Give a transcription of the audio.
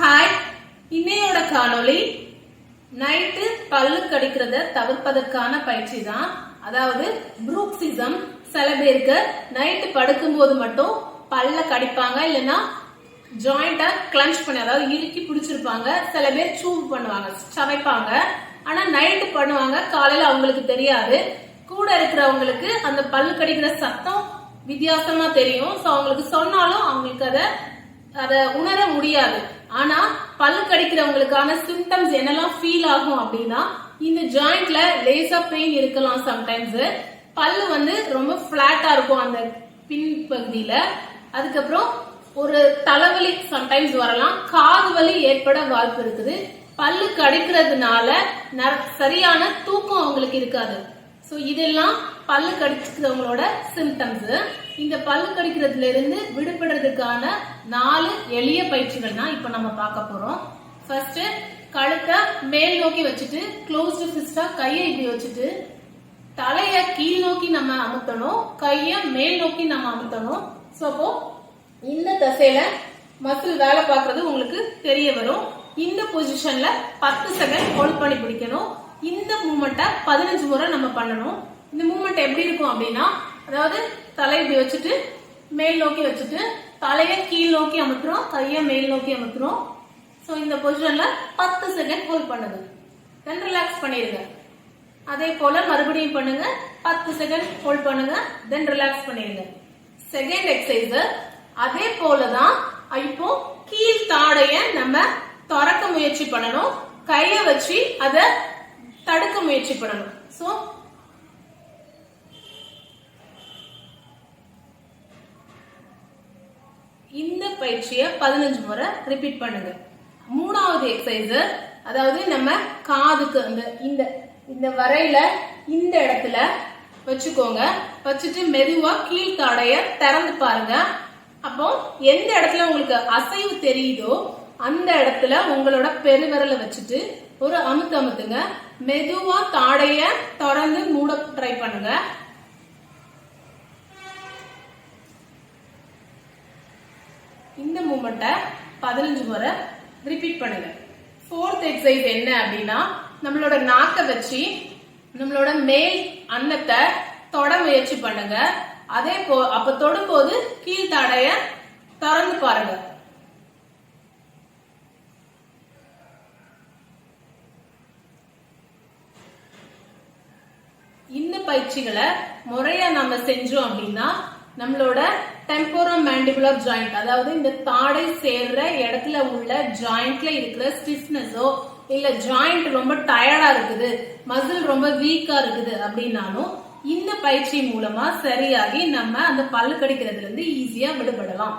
Hi இன்னையோட காணொளி night பல்லு கடிக்கிறத தவிர்ப்பதற்கான பயிற்சி தான். அதாவது புரூக்சிசம் சில பேருக்கு நைட்டு படுக்கும்போது மட்டும் பல்ல கடிப்பாங்க இல்லைன்னா ஜாயிண்டா கிளஞ்ச் பண்ணி அதாவது இறுக்கி பிடிச்சிருப்பாங்க. சில பேர் சூவ் பண்ணுவாங்க சமைப்பாங்க. ஆனா நைட்டு பண்ணுவாங்க காலையில அவங்களுக்கு தெரியாது. கூட இருக்கிறவங்களுக்கு அந்த பல்லு கடிக்கிற சத்தம் வித்தியாசமா தெரியும். சோ அவங்களுக்கு சொன்னாலும் அவங்களுக்கு அதை அதை உணர முடியாது. ஆனா பல்லு கடிக்கிறவங்களுக்கான சிம்டம்ஸ் என்னெல்லாம் ஃபீல் ஆகும் அப்படின்னா இந்த ஜாயிண்ட்ல லேசா பெயின் இருக்கலாம் சம்டைம்ஸ் பல்லு வந்து ரொம்ப பிளாட்டா இருக்கும் அந்த பின் பகுதியில. அதுக்கப்புறம் ஒரு தலைவலி சம்டைம்ஸ் வரலாம். காது வலி ஏற்பட வாய்ப்பு இருக்குது. பல்லு கடிக்கிறதுனால சரியான தூக்கம் அவங்களுக்கு இருக்காது. ஸோ இதெல்லாம் பல்லு கடிக்கிறவங்களோட சிம்டம்ஸ் இந்த பல்லு கடிக்கிறதுல இருந்து விடுபடுறதுக்கான நாலு எளிய பயிற்சிகள் தான் இப்ப நம்ம பார்க்க போறோம். ஃபர்ஸ்ட் கழுத்தை மேல் நோக்கி வச்சுட்டு க்ளோஸ்டு ஃபிஸ்டா கையை இப்படி வச்சுட்டு தலைய கீழ் நோக்கி நம்ம அமுத்தணும் கைய மேல் நோக்கி நம்ம அமுத்தணும். சோ அப்போ இந்த தசையில மசில் வேலை பார்க்கறது உங்களுக்கு தெரிய வரும். இந்த பொசிஷன்ல பத்து செகண்ட் ஹோல்ட் பண்ணி பிடிக்கணும். இந்த மூமெண்ட்டை பதினஞ்சு முறை நம்ம பண்ணணும். இந்த மூமெண்ட் எப்படி இருக்கும் அப்படின்னா அதாவது தலை இப்படி வச்சுட்டு மேல் நோக்கி வச்சுட்டு தலையை கீழ் நோக்கி அமுத்துறோம் கைய மேல் நோக்கி அமுத்துறோம். ஸோ இந்த பொசிஷன்ல பத்து செகண்ட் ஹோல்ட் பண்ணுது. தென் ரிலாக்ஸ் பண்ணிருங்க அதே போல மறுபடியும் பண்ணுங்க. பத்து செகண்ட் ஹோல்ட் பண்ணுங்க. தென் ரிலாக்ஸ் பண்ணிருங்க செகண்ட் எக்ஸசைஸ் அதே போலதான் இப்போ கீழ் தாடைய நம்ம திறக்க முயற்சி பண்ணணும். கையை வச்சு அதை தடுக்க முயற்சி பண்ணணும். ஸோ இந்த பயிற்சியை பதினஞ்சு முறை ரிப்பீட் பண்ணுங்க. மூணாவது எக்ஸசைஸ் அதாவது நம்ம காதுக்கு அந்த இந்த இந்த வரையில இந்த இடத்துல வச்சுக்கோங்க. வச்சுட்டு மெதுவா கீழ்த்தாடைய திறந்து பாருங்க. அப்போ எந்த இடத்துல உங்களுக்கு அசைவு தெரியுதோ அந்த இடத்துல உங்களோட பெருவிரலை வச்சுட்டு ஒரு அமுத்து அமுத்துங்க. மெதுவா தாடைய தொடர்ந்து மூட ட்ரை பண்ணுங்க. இந்த மூமெண்ட்டை பதினஞ்சு முறை ரிப்பீட் பண்ணுங்க. ஃபோர்த் எக்ஸசைஸ் என்ன அப்படின்னா நம்மளோட நாக்கை வச்சு நம்மளோட மேல் அன்னத்தை தொட முயற்சி பண்ணுங்க. அதே போ அப்ப தொடும்போது கீழ்த்தாடைய திறந்து பாருங்க. இந்த பயிற்சிகளை முறையா நம்ம செஞ்சோம் அப்படின்னா நம்மளோட டெம்போரோ மேண்டிபுலர் ஜாயிண்ட் அதாவது இந்த தாடை சேர்ற இடத்துல உள்ள ஜாயிண்ட்ல இருக்கிற ஸ்டிஃப்னஸோ இல்ல ஜாயிண்ட் ரொம்ப டயர்டா இருக்குது மசில் ரொம்ப வீக்கா இருக்குது அப்படின்னாலும் இந்த பயிற்சி மூலமா சரியாகி நம்ம அந்த பல்லு கடிக்கிறதுல இருந்து ஈஸியா விடுபடலாம்.